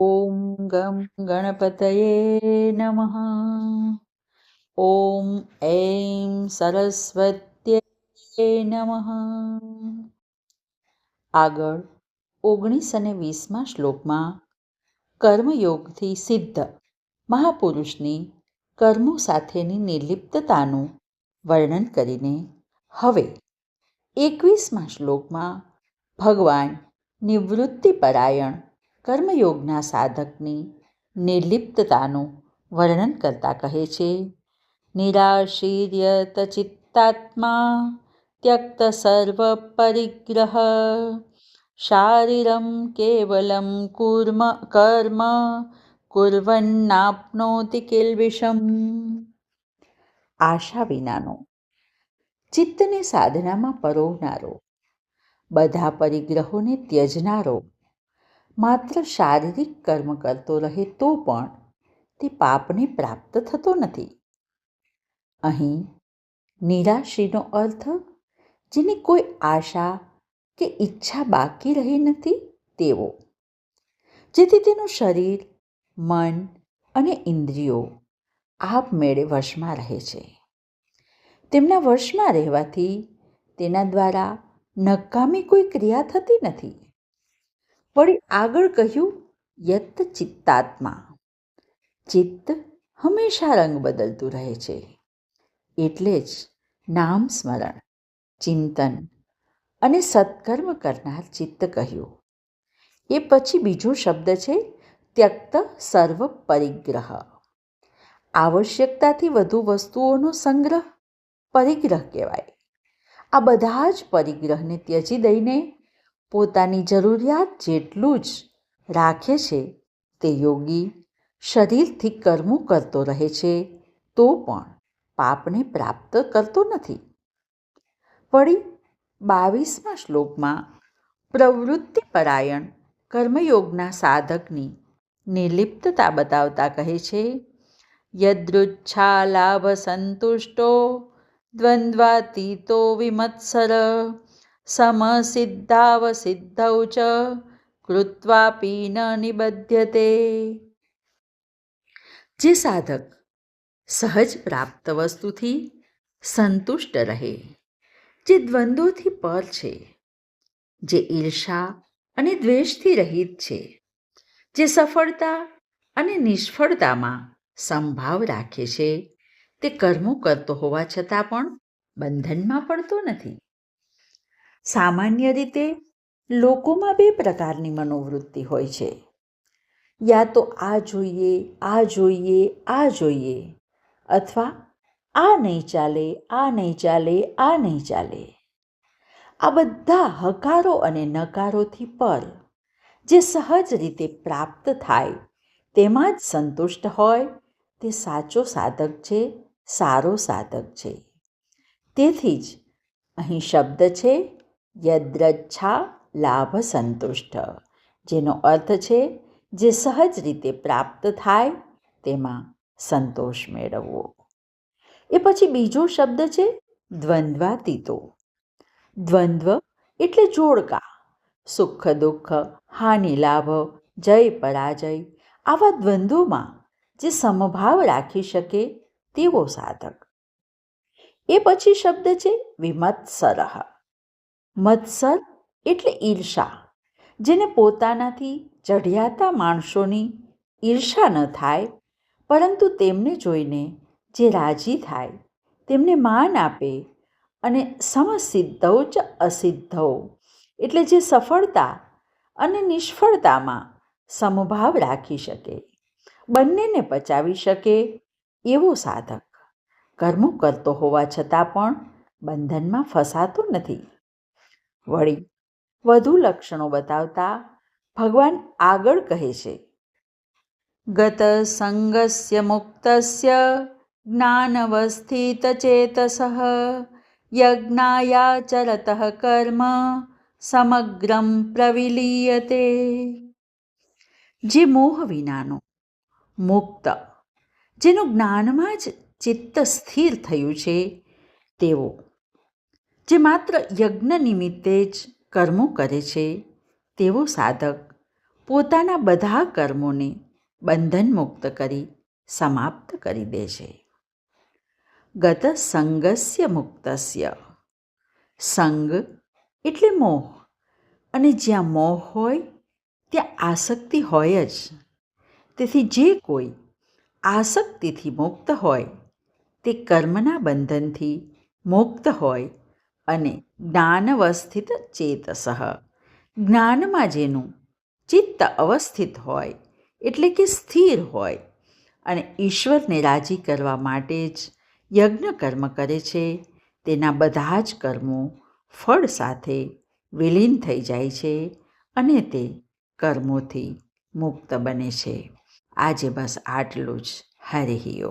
ॐ गं गणपतये नमः ॐ ऐं સરસ્વત્યે નમઃ આગળ ઓગણીસ અને વીસમા શ્લોકમાં કર્મયોગથી સિદ્ધ મહાપુરુષની કર્મો સાથેની નિર્લિપ્તતાનું વર્ણન કરીને હવે એકવીસમા શ્લોકમાં ભગવાન નિવૃત્તિપરાયણ કર્મયોગના સાધકની નિર્લિપ્તતાનું વર્ણન કરતા કહે છે, નિરાશીર્યત ચિત્તાત્મા ત્યક્ત સર્વ પરિગ્રહ, શારીરમ કેવલમ કુર્મ, કર્મ કુર્વન્નાપ્નોતિ કિલ્બિષમ આશા વિનાનો, ચિત્તને સાધનામાં પરોવનારો, બધા પરિગ્રહોને ત્યજનારો માત્ર શારીરિક કર્મ કરતો રહે તો પણ તે પાપને પ્રાપ્ત થતો નથી. અહીં નિરાશીનો અર્થ જેની કોઈ આશા કે ઈચ્છા બાકી રહી નથી તેવો. જેથી તેનું શરીર, મન અને ઇન્દ્રિયો આપમેળે વશમાં રહે છે. તેમના વશમાં રહેવાથી તેના દ્વારા નકામી કોઈ ક્રિયા થતી નથી. વળી આગળ કહ્યું યત ચિત્તાત્મા. ચિત્ત હંમેશા રંગ બદલતું રહે છે. એટલે જ નામ સ્મરણ, ચિંતન અને સત્કર્મ કરનાર ચિત્ત કહ્યું. એ પછી બીજો શબ્દ છે, ત્યક્ત સર્વ પરિગ્રહ. આવશ્યકતાથી વધુ વસ્તુઓનો સંગ્રહ પરિગ્રહ કહેવાય. આ બધા જ પરિગ્રહને ત્યજી દઈને પોતાની જરૂરિયાત જેટલું જ રાખે છે તે યોગી શરીરથી કર્મો કરતો રહે છે, તો પણ પાપને પ્રાપ્ત કરતો નથી. વળી બાવીસમા શ્લોકમાં પ્રવૃત્તિપરાયણ કર્મયોગના સાધકની નિર્લિપ્તતા બતાવતા કહે છે યદૃચ્છા લાભ સંતુષ્ટો દ્વંદ્વાતીતો વિમત્સર સમસિદ્ધાવસિદ્ધૌ ચ કૃત્વાપી ન નિબધ્યતે જે સાધક સહજ પ્રાપ્ત વસ્તુથી સંતુષ્ટ રહે જે દ્વંદ્વોથી પર છે જે ઈર્ષા અને દ્વેષથી રહિત છે જે સફળતા અને નિષ્ફળતામાં સંભાવ રાખે છે તે કર્મો કરતો હોવા છતાં પણ બંધનમાં પડતો નથી સામાન્ય રીતે લોકોમાં બે પ્રકારની મનોવૃત્તિ હોય છે. યા તો આ જોઈએ આ જોઈએ આ જોઈએ અથવા આ નહીં ચાલે, આ નહીં ચાલે, આ નહીં ચાલે. આ બધા હકારો અને નકારોથી પર જે સહજ રીતે પ્રાપ્ત થાય તેમાં જ સંતુષ્ટ હોય, તે સાચો સાધક છે, સારો સાધક છે. તેથી જ અહીં શબ્દ છે યદ્રચ્છા લાભ સંતુષ્ટ જેનો અર્થ છે, જે સહજ રીતે પ્રાપ્ત થાય, તેમાં સંતોષ મેળવવો. એ પછી બીજો શબ્દ છે, દ્વંદ્વાતીતો. દ્વંદ્વ એટલે જોડકા. સુખ, દુઃખ, હાનિ, લાભ, જય, પરાજય આવા દ્વંદ્વોમાં જે સમભાવ રાખી શકે તેવો સાધક. એ પછી શબ્દ છે, વિમત્સર. મત્સર એટલે ઈર્ષા, જેને પોતાનાથી ચઢિયાતા માણસોની ઈર્ષા ન થાય, પરંતુ તેમને જોઈને જે રાજી થાય, તેમને માન આપે અને સમસિદ્ધૌ ચ અસિદ્ધૌ એટલે જે સફળતા અને નિષ્ફળતામાં સમભાવ રાખી શકે, બંનેને પચાવી શકે એવો સાધક. કર્મો કરતો હોવા છતાં પણ બંધનમાં ફસાતો નથી. વળી વધુ લક્ષણો બતાવતા ભગવાન આગળ કહે છે ગત સંગસ્ય મુક્તસ્ય જ્ઞાનવસ્થિત ચેતસ યજ્ઞાયાચરત કર્મ સમગ્રમ પ્રવિલીયતે. જે મોહ વિનાનો મુક્ત, જેનું જ્ઞાનમાં જ ચિત્ત સ્થિર થયું છે, તેવો જે માત્ર યજ્ઞ નિમિત્તે જ કર્મો કરે છે તેવો સાધક પોતાના બધા કર્મોને બંધન મુક્ત કરી, સમાપ્ત કરી દે છે. ગત સંગસ્ય મુક્તસ્ય. સંગ એટલે મોહ. અને જ્યાં મોહ હોય, ત્યાં આસક્તિ હોય જ. તેથી જે કોઈ આસક્તિથી મુક્ત હોય, તે કર્મના બંધનથી મુક્ત હોય અને જ્ઞાનવસ્થિત ચેતસઃ. જ્ઞાનમાં જેનું ચિત્ત અવસ્થિત હોય, એટલે કે સ્થિર હોય, અને ઈશ્વરને રાજી કરવા માટે જ યજ્ઞ કર્મ કરે છે, તેના બધા જ કર્મો ફળ સાથે વિલીન થઈ જાય છે અને તે કર્મોથી મુક્ત બને છે. આજે બસ આટલું જ. હરિ